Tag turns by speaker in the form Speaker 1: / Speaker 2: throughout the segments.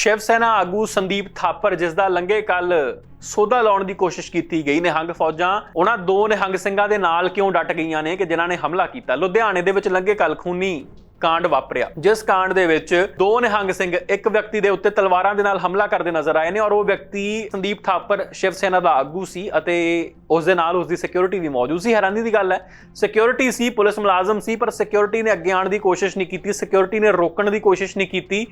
Speaker 1: ਸ਼ਿਵ ਸੈਨਾ ਆਗੂ ਸੰਦੀਪ ਥਾਪਰ, ਜਿਸ ਦਾ ਲੰਗੇ ਕੱਲ ਸੋਧਾ ਲਾਉਣ ਦੀ ਕੋਸ਼ਿਸ਼ ਕੀਤੀ ਗਈ ਨਿਹੰਗ ਫੌਜਾਂ। ਉਹਨਾਂ ਦੋ ਨਿਹੰਗ ਸਿੰਘਾਂ ਦੇ ਨਾਲ ਕਿਉਂ ਡਟ ਗਈਆਂ ਨੇ ਕਿ ਜਿਨ੍ਹਾਂ ਨੇ ਹਮਲਾ ਕੀਤਾ? ਲੁਧਿਆਣੇ ਦੇ ਵਿੱਚ ਲੰਗੇ ਕੱਲ ਖੂਨੀ ਕਾਂਡ ਵਾਪਰਿਆ। ਜਿਸ ਕਾਂਡ ਦੇ ਵਿੱਚ ਦੋ ਨਿਹੰਗ ਸਿੰਘ, ਇੱਕ ਵਿਅਕਤੀ ਦੇ ਉੱਤੇ ਤਲਵਾਰਾਂ ਦੇ ਨਾਲ ਹਮਲਾ ਕਰਦੇ ਨਜ਼ਰ ਆਏ ਨੇ ਔਰ ਉਹ ਵਿਅਕਤੀ ਸੰਦੀਪ ਥਾਪਰ ਸ਼ਿਵ ਸੈਨਾ ਦਾ ਆਗੂ ਸੀ ਅਤੇ ਉਸ ਦੇ ਨਾਲ ਉਸ ਦੀ ਸਿਕਿਉਰਿਟੀ ਵੀ ਮੌਜੂਦ ਸੀ। ਹੈਰਾਨੀ ਦੀ ਗੱਲ ਹੈ ਸਿਕਿਉਰਿਟੀ ਸੀ, ਪੁਲਿਸ ਮੁਲਾਜ਼ਮ ਸੀ, ਪਰ ਸਿਕਿਉਰਿਟੀ ਨੇ ਅੱਗੇ ਆਉਣ ਦੀ ਕੋਸ਼ਿਸ਼ ਨਹੀਂ ਕੀਤੀ ਸਿਕਿਉਰਿਟੀ ਨੇ ਰੋਕਣ ਦੀ ਕੋਸ਼ਿਸ਼ ਨਹੀਂ ਕੀਤੀ,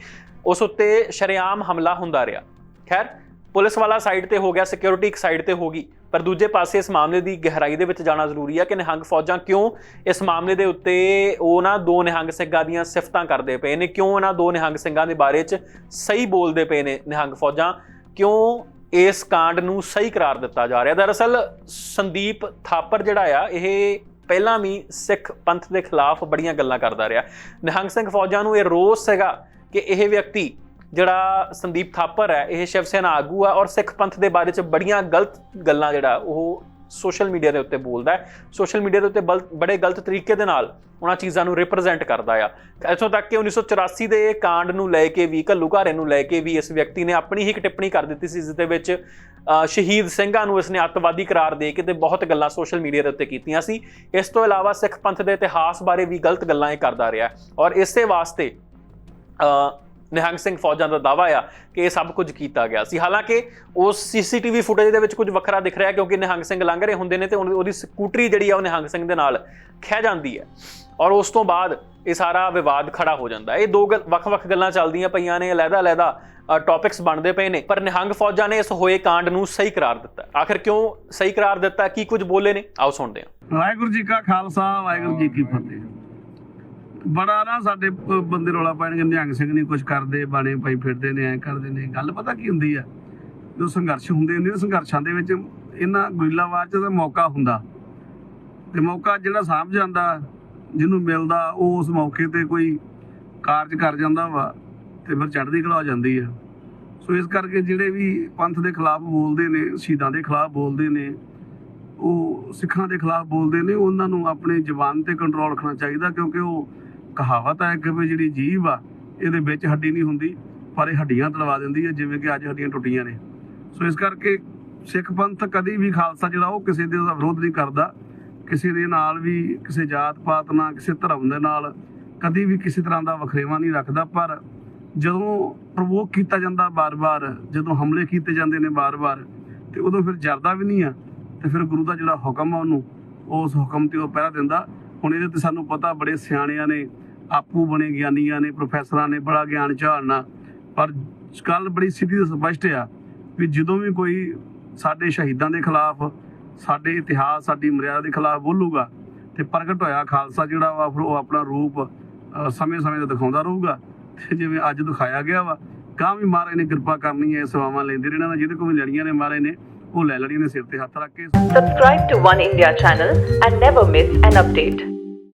Speaker 1: ਉਸ ਉੱਤੇ ਸ਼ਰੇਆਮ ਹਮਲਾ ਹੁੰਦਾ ਰਿਹਾ। ਖੈਰ, ਪੁਲਿਸ ਵਾਲਾ ਸਾਈਡ ਤੇ ਹੋ ਗਿਆ ਸਿਕਿਉਰਿਟੀ ਇੱਕ ਸਾਈਡ ਤੇ ਹੋ ਗਈ। ਪਰ ਦੂਜੇ ਪਾਸੇ ਇਸ ਮਾਮਲੇ ਦੀ ਗਹਿਰਾਈ ਦੇ ਵਿੱਚ ਜਾਣਾ ਜ਼ਰੂਰੀ ਹੈ ਕਿ ਨਿਹੰਗ ਫੌਜਾਂ ਕਿਉਂ ਇਸ ਮਾਮਲੇ ਦੇ ਉੱਤੇ ਉਹ ਨਾ ਦੋ ਨਿਹੰਗ ਸਿੰਘਾਂ ਦੀਆਂ ਸਿਫਤਾਂ ਕਰਦੇ ਪਏ ਨੇ, ਕਿਉਂ ਉਹਨਾਂ ਦੋ ਨਿਹੰਗ ਸਿੰਘਾਂ ਦੇ ਬਾਰੇ 'ਚ ਸਹੀ ਬੋਲਦੇ ਪਏ ਨੇ ਨਿਹੰਗ ਫੌਜਾਂ, ਕਿਉਂ ਇਸ ਕਾਂਡ ਨੂੰ ਸਹੀ ਕਰਾਰ ਦਿੱਤਾ ਜਾ ਰਿਹਾ। ਦਰਅਸਲ ਸੰਦੀਪ ਥਾਪਰ ਜਿਹੜਾ ਆ, ਇਹ ਪਹਿਲਾਂ ਵੀ ਸਿੱਖ ਪੰਥ ਦੇ ਖਿਲਾਫ ਬੜੀਆਂ ਗੱਲਾਂ ਕਰਦਾ ਰਿਹਾ। ਨਿਹੰਗ ਸਿੰਘ ਫੌਜਾਂ ਨੂੰ ਇਹ ਰੋਸ ਹੈਗਾ ਕਿ ਇਹ ਵਿਅਕਤੀ ਜਿਹੜਾ ਸੰਦੀਪ ਥਾਪਰ ਹੈ, ਇਹ ਸ਼ਿਵ ਸੈਨਾ ਆਗੂ ਹੈ ਔਰ ਸਿੱਖ ਪੰਥ ਦੇ ਬਾਰੇ ਚ ਬੜੀਆਂ ਗਲਤ ਗੱਲਾਂ ਜਿਹੜਾ ਉਹ ਸੋਸ਼ਲ ਮੀਡੀਆ ਦੇ ਉੱਤੇ ਬੋਲਦਾ ਹੈ। ਸੋਸ਼ਲ ਮੀਡੀਆ ਦੇ ਉੱਤੇ ਬਲ- ਬੜੇ ਗਲਤ ਤਰੀਕੇ ਦੇ ਨਾਲ ਉਹਨਾਂ ਚੀਜ਼ਾਂ ਨੂੰ ਰਿਪਰੈਜ਼ੈਂਟ ਕਰਦਾ ਆ। ਇੱਥੋਂ ਤੱਕ ਕਿ 1984 ਦੇ ਕਾਂਡ ਨੂੰ ਲੈ ਕੇ ਵੀ ਘੱਲੂਘਾਰੇ ਨੂੰ ਲੈ ਕੇ ਵੀ ਇਸ ਵਿਅਕਤੀ ਨੇ ਆਪਣੀ ਹੀ ਇੱਕ ਟਿੱਪਣੀ ਕਰ ਦਿੱਤੀ ਸੀ, ਜਿਸ ਦੇ ਵਿੱਚ ਸ਼ਹੀਦ ਸਿੰਘਾਂ ਨੂੰ ਇਸਨੇ ਅੱਤਵਾਦੀ ਕਰਾਰ ਦੇ ਕੇ ਤੇ ਬਹੁਤ ਗੱਲਾਂ ਸੋਸ਼ਲ ਮੀਡੀਆ ਦੇ ਉੱਤੇ ਕੀਤੀਆਂ ਸੀ। ਇਸ ਤੋਂ ਇਲਾਵਾ ਸਿੱਖ ਪੰਥ ਦੇ ਇਤਿਹਾਸ ਬਾਰੇ ਵੀ ਗਲਤ ਗੱਲਾਂ ਇਹ ਕਰਦਾ ਰਿਹਾ ਔਰ ਇਸੇ ਵਾਸਤੇ ਨਿਹੰਗ ਸਿੰਘ ਫੌਜਾਂ ਦਾ ਦਾਵਾ ਆ ਕਿ ਇਹ ਸਭ ਕੁਝ ਕੀਤਾ ਗਿਆ ਸੀ। ਹਾਲਾਂਕਿ ਉਸ ਸੀਸੀਟੀਵੀ ਫੁਟੇਜ ਦੇ ਵਿੱਚ ਕੁਝ ਵੱਖਰਾ ਦਿਖ ਰਿਹਾ ਕਿਉਂਕਿ ਨਿਹੰਗ ਸਿੰਘ ਲੰਘ ਰਹੇ ਹੁੰਦੇ ਨੇ ਤੇ ਉਹਦੀ ਸਕੂਟਰੀ ਜਿਹੜੀ ਆ ਉਹ ਨਿਹੰਗ ਸਿੰਘ ਦੇ ਨਾਲ ਖਹਿ ਜਾਂਦੀ ਹੈ। ਔਰ ਉਸ ਤੋਂ ਬਾਅਦ ਇਹ ਸਾਰਾ ਵਿਵਾਦ ਖੜਾ ਹੋ ਜਾਂਦਾ ਇਹ ਦੋ ਗੱਲ- ਵੱਖ-ਵੱਖ ਗੱਲਾਂ ਚੱਲਦੀਆਂ ਪਈਆਂ ਨੇ, ਅਲੱਗ-ਅਲੱਗ ਟੌਪਿਕਸ ਬਣਦੇ ਪਏ ਨੇ। ਪਰ ਨਿਹੰਗ ਫੌਜਾਂ ਨੇ ਇਸ ਹੋਏ ਕਾਂਡ ਨੂੰ ਸਹੀ ਕਰਾਰ ਦਿੱਤਾ ਆਖਿਰ ਕਿਉਂ ਸਹੀ ਕਰਾਰ ਦਿੱਤਾ ਕੀ ਕੁਝ ਬੋਲੇ ਨੇ? ਆਓ ਸੁਣਦੇ ਹਾਂ।
Speaker 2: ਵਾਹਿਗੁਰੂ ਜੀ ਕਾ ਖਾਲਸਾ, ਵਾਹਿਗੁਰੂ ਜੀ ਕੀ ਫਤਿਹ। ਬੜਾ ਨਾ ਸਾਡੇ ਬੰਦੇ ਰੋਲਾ ਪਾਣਗੇ ਨਿਹੰਗ ਸਿੰਘ ਨਹੀਂ ਕੁਝ ਕਰਦੇ, ਬਾਣੇ ਪਾਈ ਫਿਰਦੇ ਨੇ, ਐ ਕਰਦੇ ਨੇ, ਗੱਲ ਪਤਾ ਕੀ ਹੁੰਦੀ ਆ? ਜੋ ਸੰਘਰਸ਼ ਹੁੰਦੇ ਨੇ, ਸੰਘਰਸ਼ਾਂ ਦੇ ਵਿੱਚ ਇਹਨਾਂ ਗੁਰੀਲਾਵਾਰ ਚ ਦਾ ਮੌਕਾ ਹੁੰਦਾ। ਤੇ ਮੌਕਾ ਜਿਹੜਾ ਸਾਂਭ ਜਾਂਦਾ, ਜਿਹਨੂੰ ਮਿਲਦਾ, ਉਹ ਉਸ ਮੌਕੇ ਤੇ ਕੋਈ ਕਾਰਜ ਕਰ ਜਾਂਦਾ ਵਾ, ਤੇ ਫਿਰ ਚੜ੍ਹਦੀ ਕਲਾ ਜਾਂਦੀ ਆ। ਸੋ ਇਸ ਕਰਕੇ ਜਿਹੜੇ ਵੀ ਪੰਥ ਦੇ ਖਿਲਾਫ ਬੋਲਦੇ ਨੇ, ਸ਼ਹੀਦਾਂ ਦੇ ਖਿਲਾਫ ਬੋਲਦੇ ਨੇ, ਉਹ ਸਿੱਖਾਂ ਦੇ ਖਿਲਾਫ ਬੋਲਦੇ ਨੇ, ਉਹਨਾਂ ਨੂੰ ਆਪਣੇ ਜ਼ੁਬਾਨ ਤੇ ਕੰਟਰੋਲ ਰੱਖਣਾ ਚਾਹੀਦਾ, ਕਿਉਂਕਿ ਉਹ ਕਹਾਵਤ ਹੈ ਕਿ ਵੀ ਜਿਹੜੀ ਜੀਭ ਆ, ਇਹਦੇ ਵਿੱਚ ਹੱਡੀ ਨਹੀਂ ਹੁੰਦੀ, ਪਰ ਇਹ ਹੱਡੀਆਂ ਤੜਵਾ ਦਿੰਦੀ ਹੈ ਜਿਵੇਂ ਕਿ ਅੱਜ ਹੱਡੀਆਂ ਟੁੱਟੀਆਂ ਨੇ। ਸੋ ਇਸ ਕਰਕੇ ਸਿੱਖ ਪੰਥ ਕਦੀ ਵੀ ਖਾਲਸਾ ਜਿਹੜਾ ਉਹ ਕਿਸੇ ਦੇ ਦਾ ਵਿਰੋਧ ਨਹੀਂ ਕਰਦਾ, ਕਿਸੇ ਦੇ ਨਾਲ ਵੀ ਕਿਸੇ ਜਾਤ ਪਾਤ ਨਾਲ, ਕਿਸੇ ਧਰਮ ਦੇ ਨਾਲ ਕਦੀ ਵੀ ਕਿਸੇ ਤਰ੍ਹਾਂ ਦਾ ਵਖਰੇਵਾ ਨਹੀਂ ਰੱਖਦਾ, ਪਰ ਜਦੋਂ ਪ੍ਰਵੋਕ ਕੀਤਾ ਜਾਂਦਾ ਬਾਰ-ਬਾਰ, ਜਦੋਂ ਹਮਲੇ ਕੀਤੇ ਜਾਂਦੇ ਨੇ ਬਾਰ-ਬਾਰ, ਤੇ ਉਦੋਂ ਫਿਰ ਜਰਦਾ ਵੀ ਨਹੀਂ ਆ, ਤੇ ਫਿਰ ਗੁਰੂ ਦਾ ਜਿਹੜਾ ਹੁਕਮ ਆ ਉਹਨੂੰ, ਉਸ ਹੁਕਮ ਤੇ ਉਹ ਪਹਿਰਾ ਦਿੰਦਾ। ਹੁਣ ਇਹਦੇ ਤੇ ਸਾਨੂੰ ਪਤਾ ਬੜੇ ਸਿਆਣਿਆਂ ਨੇ ਆਪੂ ਬਣੇ ਗਿਆਨੀਆਂ ਨੇ, ਪ੍ਰੋਫੈਸਰਾਂ ਨੇ, ਬੜਾ ਗਿਆਨ ਝਾੜਨਾ। ਪਰ ਗੱਲ ਬੜੀ ਸਿੱਧੀ ਸਪਸ਼ਟ ਆ ਵੀ ਜਦੋਂ ਵੀ ਕੋਈ ਸਾਡੇ ਸ਼ਹੀਦਾਂ ਦੇ ਖਿਲਾਫ, ਸਾਡੇ ਇਤਿਹਾਸ, ਸਾਡੀ ਮਰਿਆਦਾ ਦੇ ਖਿਲਾਫ ਬੋਲੂਗਾ ਤੇ ਪ੍ਰਗਟ ਹੋਇਆ ਖਾਲਸਾ ਜਿਹੜਾ ਵਾ, ਫਿਰ ਉਹ ਆਪਣਾ ਰੂਪ ਸਮੇਂ-ਸਮੇਂ ਤੇ ਦਿਖਾਉਂਦਾ ਰਹੂਗਾ। ਤੇ ਜਿਵੇਂ ਅੱਜ ਦਿਖਾਇਆ ਗਿਆ ਵਾ ਕਾਂ ਵੀ ਮਹਾਰਾਜ ਨੇ ਕਿਰਪਾ ਕਰਨੀ ਹੈ, ਸੇਵਾਵਾਂ ਲੈਂਦੇ ਰਹਿਣਾ ਜਿਹਦੇ ਕੋਲ ਲੜੀਆਂ ਨੇ ਮਹਾਰਾਜ ਨੇ, ਉਹ ਲੈ ਲੜੀਆਂ ਨੇ ਸਿਰ ਤੇ ਹੱਥ ਰੱਖ ਕੇ।
Speaker 3: Subscribe to One India channel and never miss an update.